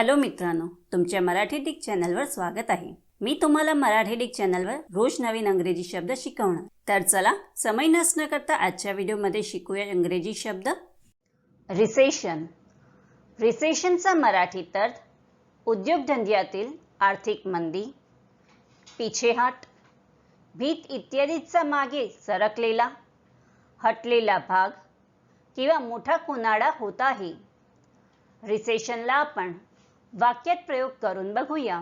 Hello मित्रांनो तुमच्या Marathi Dick चॅनलवर स्वागत आहे. मी तुम्हाला मराठी डिक चॅनलवर रोज नवीन अंग्रेजी शब्द शिकवणार. तर चला समय नसणं करता आजच्या व्हिडिओमध्ये शिकूया इंग्रजी शब्द. रिसेशन रिसेशनचा मराठी अर्थ उद्योगधंद्यातील आर्थिक मंदी पिछेहाट भीत इत्यादीचा मागे सरकलेला हटलेला भाग किंवा मोठा कुनाडा होत आहे रिसेशनला आपण वाक्यात प्रयोग करून बघूया.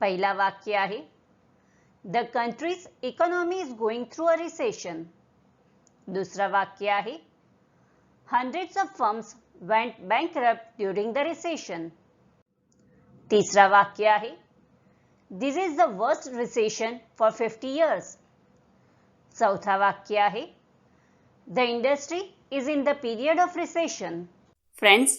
पहिला वाक्य आहे the country's economy is going through a recession दुसरा वाक्य आहे hundreds of firms went bankrupt during the recession तिसरा वाक्य आहे this is the worst recession for fifty years चौथा वाक्य आहे the industry is in the period of recession friends